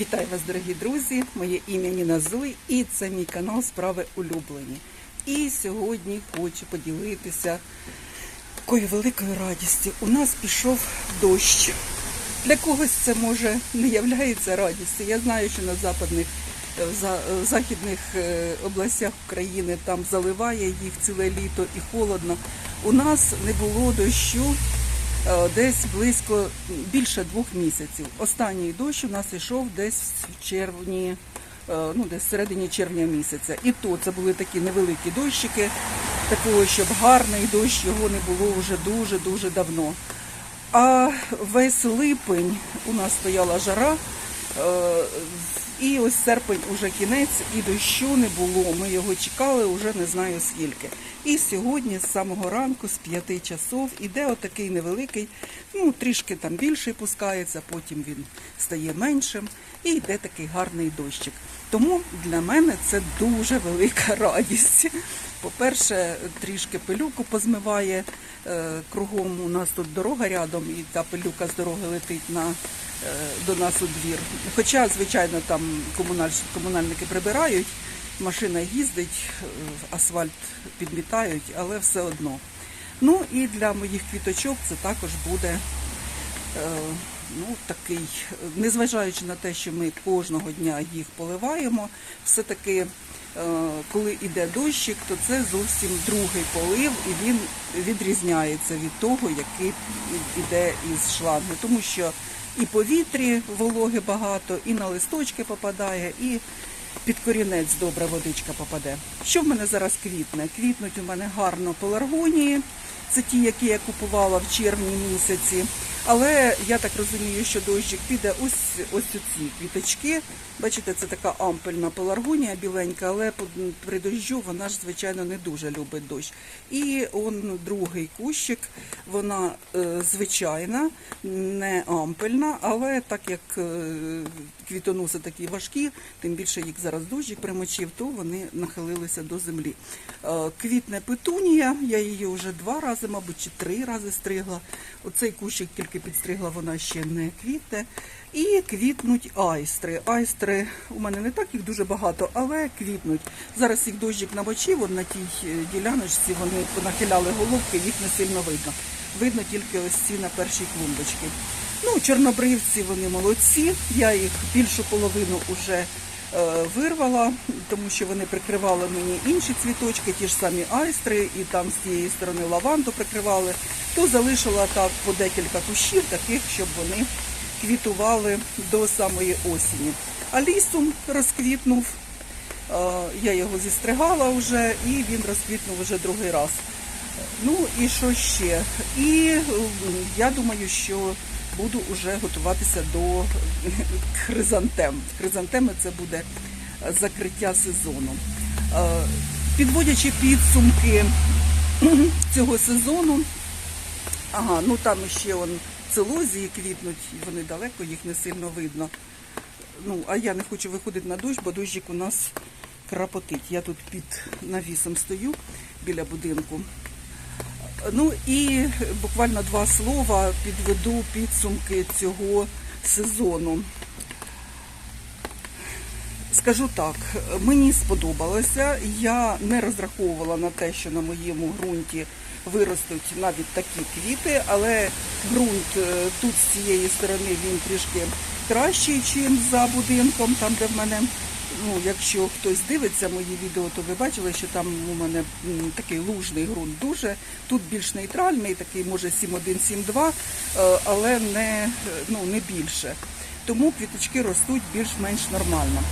Вітаю вас, дорогі друзі! Моє ім'я Ніна Зуй і це мій канал Справи улюблені. І сьогодні хочу поділитися такою великою радістю. У нас пішов дощ. Для когось це може не являється радістю. Я знаю, що на западних е, в західних е, областях України там заливає їх ціле літо і холодно. У нас не було дощу е, десь близько більше двох місяців. Останній дощ у нас йшов десь в червні, е, ну десь в середині червня місяця. І то це були такі невеликі дощики, такого, щоб гарний дощ його не було вже дуже дуже давно. А весь липень у нас стояла жара, е, і ось серпень уже кінець, і дощу не було. Ми його чекали уже не знаю скільки. І сьогодні з самого ранку, з п'яти часов, іде отакий невеликий, ну трішки там більший пускається, потім він стає меншим, і йде такий гарний дощик. Тому для мене це дуже велика радість. По-перше, трішки пилюку позмиває. е, Кругом у нас тут дорога рядом, і та пилюка з дороги летить на, е, до нас у двір. Хоча, звичайно, там комуналь- комунальники прибирають, машина їздить, е, асфальт підмітають, але все одно. Ну і для моїх квіточок це також буде е, ну, такий, незважаючи на те, що ми кожного дня їх поливаємо, все-таки, е, коли йде дощик, то це зовсім другий полив, і він відрізняється від того, який йде із шланги. Тому що і повітрі вологи багато, і на листочки попадає, і під корінець добра водичка попаде. Що в мене зараз квітне? Квітнуть у мене гарно пеларгонії. Це ті, які я купувала в червні місяці. Але я так розумію, що дощик піде ось ось ці квіточки. Бачите, це така ампельна пеларгонія біленька, але при дощу вона ж, звичайно, не дуже любить дощ. І он другий кущик, вона е, звичайна, не ампельна, але так як е, квітоноси такі важкі, тим більше їх зараз дощик примочив, то вони нахилилися до землі. Е, Квітне петунія, я її вже два рази, мабуть, чи три рази стригла. Оцей кущик тільки підстригла, вона ще не квітне. І квітнуть айстри. Айстри у мене не так їх дуже багато, але квітнуть. Зараз їх дощик намочив, от на тій е, діляночці вони понахиляли головки, їх не сильно видно. Видно тільки ось ці на першій клумбочці. Ну, чорнобривці вони молодці. Я їх більшу половину вже вирвала, тому що вони прикривали мені інші цвіточки, ті ж самі айстри, і там з тієї сторони лаванду прикривали. То залишила так по декілька кущів, таких, щоб вони квітували до самої осені. А лісом розквітнув. е, Я його зістригала вже, і він розквітнув вже другий раз. Ну і що ще? І я думаю, що буду вже готуватися до хризантем. Хризантеми це буде закриття сезону. Е, Підводячи підсумки цього сезону, ага, ну там ще он целозії квітнуть, вони далеко, їх не сильно видно. Ну, а я не хочу виходити на дощ, бо дощик у нас крапотить. Я тут під навісом стою біля будинку. Ну і буквально два слова підведу підсумки цього сезону. Скажу так, мені сподобалося. Я не розраховувала на те, що на моєму ґрунті виростуть навіть такі квіти, але ґрунт е, тут з цієї сторони він трішки кращий, ніж за будинком, там де в мене. Ну, якщо хтось дивиться мої відео, то ви бачили, що там у мене такий лужний ґрунт дуже. Тут більш нейтральний, такий може 7,1-7,2, е, але не, е, ну, не більше. Тому квіточки ростуть більш-менш нормально.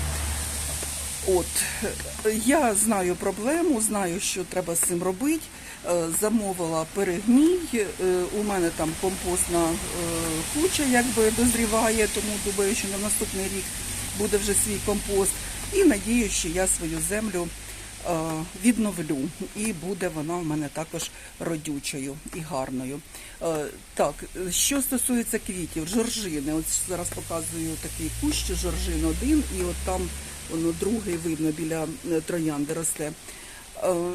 От е, я знаю проблему, знаю, що треба з цим робити. Замовила перегній. У мене там компостна куча якби дозріває, тому думаю, що на наступний рік буде вже свій компост. І надію, що я свою землю е, відновлю. І буде вона в мене також родючою і гарною. Е, Так, що стосується квітів, жоржини. От зараз показую такий кущ жоржин один, і от там воно другий видно біля е, троянди росте.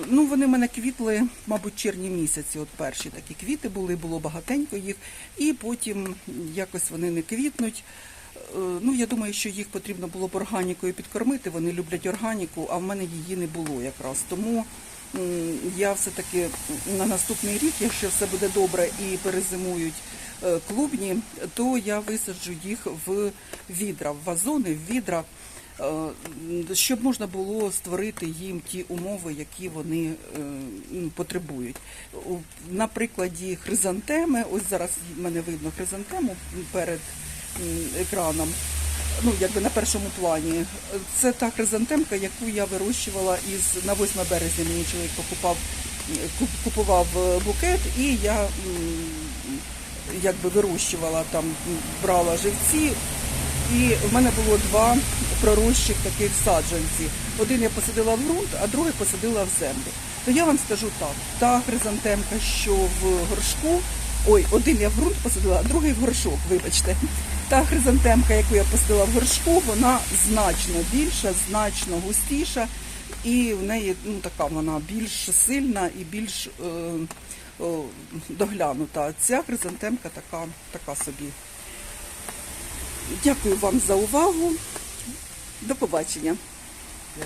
Ну, вони в мене квітли, мабуть, червні місяці. От перші такі квіти були, було багатенько їх, і потім якось вони не квітнуть. Ну я думаю, що їх потрібно було б органікою підкормити. Вони люблять органіку, а в мене її не було якраз. Тому я все-таки на наступний рік, якщо все буде добре і перезимують е, клубні, то я висаджу їх в відра, в вазони, в відра, е, щоб можна було створити їм ті умови, які вони е, потребують. На прикладі хризантеми, ось зараз в мене видно хризантему перед екраном. Ну, якби на першому плані. Це та хризантемка, яку я вирощувала із на 8 березня. Мені чоловік покупав, куп- купував е, букет, і я якби вирощувала там, брала живці. І в мене було два пророщих таких саджанці. Один я посадила в ґрунт, а другий посадила в землю. То я вам скажу так: та хризантемка, що в горшку, ой, один я в ґрунт посадила, а другий в горшок, вибачте. Та хризантемка, яку я посадила в горшку, вона значно більша, значно густіша, і в неї ну, така вона більш сильна і більш е, е, доглянута. Ця хризантемка така, така собі. Дякую вам за увагу. До побачення.